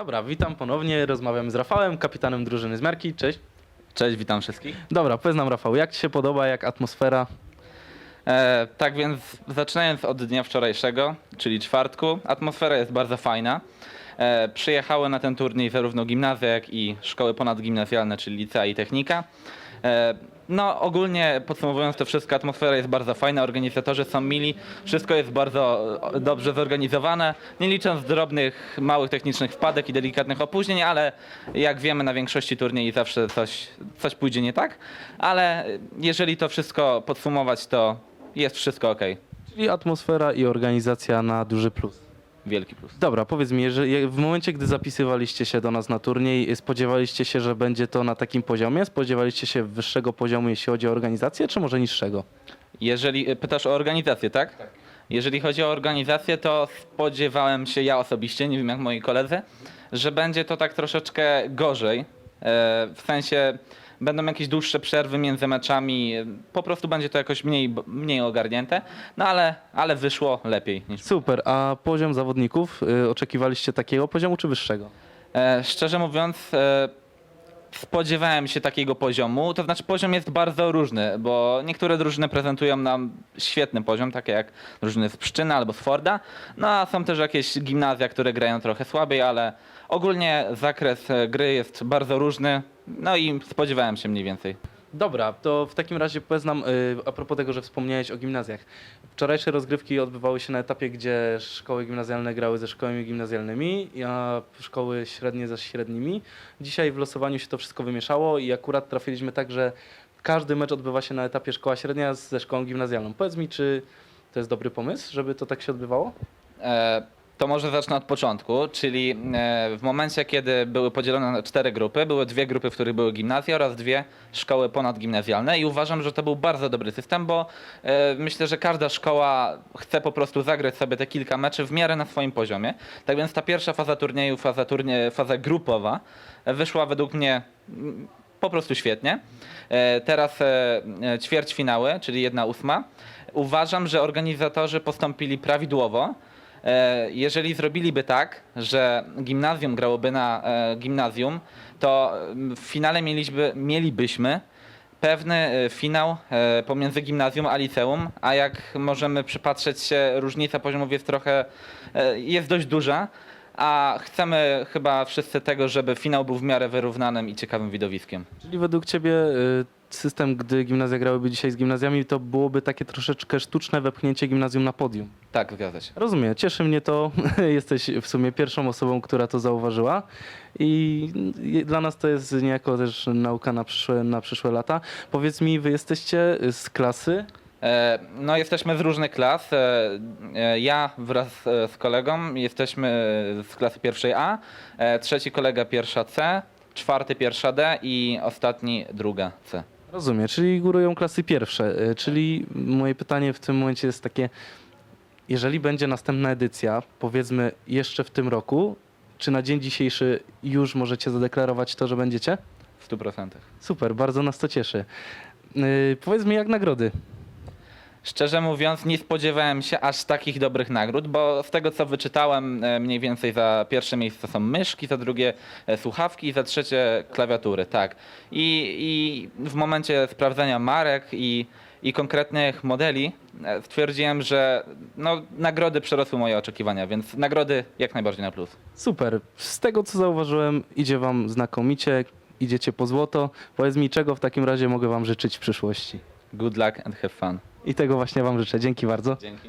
Dobra, witam ponownie. Rozmawiamy z Rafałem, kapitanem drużyny z Miarki. Cześć. Cześć, witam wszystkich. Dobra, powiedz nam Rafał, jak Ci się podoba, jak atmosfera? E, tak więc zaczynając od dnia wczorajszego, czyli czwartku, atmosfera jest bardzo fajna. E, przyjechały na ten turniej zarówno gimnazja, jak i szkoły ponadgimnazjalne, czyli licea i technika. E, no ogólnie podsumowując to wszystko, atmosfera jest bardzo fajna, organizatorzy są mili, wszystko jest bardzo e, dobrze zorganizowane, nie licząc drobnych, małych technicznych wpadek i delikatnych opóźnień, ale jak wiemy na większości turniej zawsze coś, coś pójdzie nie tak, ale jeżeli to wszystko podsumować, to jest wszystko ok. Czyli atmosfera i organizacja na duży plus. Wielki plus. Dobra, powiedz mi, jeżeli w momencie, gdy zapisywaliście się do nas na turniej, spodziewaliście się, że będzie to na takim poziomie? Spodziewaliście się wyższego poziomu, jeśli chodzi o organizację, czy może niższego? Jeżeli pytasz o organizację, tak? Tak. Jeżeli chodzi o organizację, to spodziewałem się ja osobiście, nie wiem jak moi koledzy, że będzie to tak troszeczkę gorzej. E, W sensie będą jakieś dłuższe przerwy między meczami, po prostu będzie to jakoś mniej, mniej ogarnięte, no ale, ale wyszło lepiej niż Super, a poziom zawodników, y, oczekiwaliście takiego poziomu, czy wyższego? E, szczerze mówiąc, e, spodziewałem się takiego poziomu. To znaczy, poziom jest bardzo różny, bo niektóre drużyny prezentują nam świetny poziom, takie jak drużyny z Pszczyny albo z Forda. No a są też jakieś gimnazja, które grają trochę słabiej, ale ogólnie zakres e, gry jest bardzo różny. No i spodziewałem się mniej więcej. Dobra, to w takim razie powiedz nam, y, a propos tego, że wspomniałeś o gimnazjach. Wczorajsze rozgrywki odbywały się na etapie, gdzie szkoły gimnazjalne grały ze szkołami gimnazjalnymi, a szkoły średnie ze średnimi. Dzisiaj w losowaniu się to wszystko wymieszało i akurat trafiliśmy tak, że każdy mecz odbywa się na etapie szkoła średnia ze szkołą gimnazjalną. Powiedz mi, czy to jest dobry pomysł, żeby to tak się odbywało? E, To może zacznę od początku, czyli e, w momencie, kiedy były podzielone na cztery grupy, były dwie grupy, w których były gimnazja oraz dwie szkoły ponadgimnazjalne i uważam, że to był bardzo dobry system, bo e, myślę, że każda szkoła chce po prostu zagrać sobie te kilka meczy w miarę na swoim poziomie. Tak więc ta pierwsza faza turnieju, faza, turnie, faza grupowa e, wyszła według mnie mm, po prostu świetnie. Teraz e, e, ćwierćfinały, czyli jedna ósma. Uważam, że organizatorzy postąpili prawidłowo. E, Jeżeli zrobiliby tak, że gimnazjum grałoby na e, gimnazjum, to mm, w finale mielibyśmy pewny e, finał pomiędzy gimnazjum a liceum, a jak możemy przypatrzeć się, różnica poziomów jest trochę, jest dość duża, a chcemy chyba wszyscy tego, żeby finał był w miarę wyrównanym i ciekawym widowiskiem. Czyli według Ciebie y, system, gdy gimnazja grałyby dzisiaj z gimnazjami, to byłoby takie troszeczkę sztuczne wepchnięcie gimnazjum na podium. Tak, zgadza się. Rozumiem, cieszy mnie to. Jesteś w sumie pierwszą osobą, która to zauważyła i dla nas to jest niejako też nauka na przyszłe, na przyszłe lata. Powiedz mi, wy jesteście z klasy? E, No, jesteśmy z różnych klas. E, e, Ja wraz z kolegą jesteśmy z klasy pierwszej A, trzeci kolega pierwsza C, czwarty pierwsza D i ostatni druga C. Rozumiem, czyli górują klasy pierwsze. Czyli moje pytanie w tym momencie jest takie, jeżeli będzie następna edycja, powiedzmy jeszcze w tym roku, czy na dzień dzisiejszy już możecie zadeklarować to, że będziecie? W 100%. Super, bardzo nas to cieszy. Yy, powiedz mi, jak nagrody? Szczerze mówiąc, nie spodziewałem się aż takich dobrych nagród, bo z tego co wyczytałem, e, mniej więcej za pierwsze miejsce są myszki, za drugie e, słuchawki i za trzecie klawiatury, tak. I, i w momencie sprawdzenia marek i, i konkretnych modeli e, stwierdziłem, że no, nagrody przerosły moje oczekiwania, więc nagrody jak najbardziej na plus. Super. Z tego, co zauważyłem, idzie wam znakomicie, idziecie po złoto. Powiedz mi, czego w takim razie mogę wam życzyć w przyszłości. Good luck and have fun. I tego właśnie wam życzę. Dzięki bardzo. Dzięki.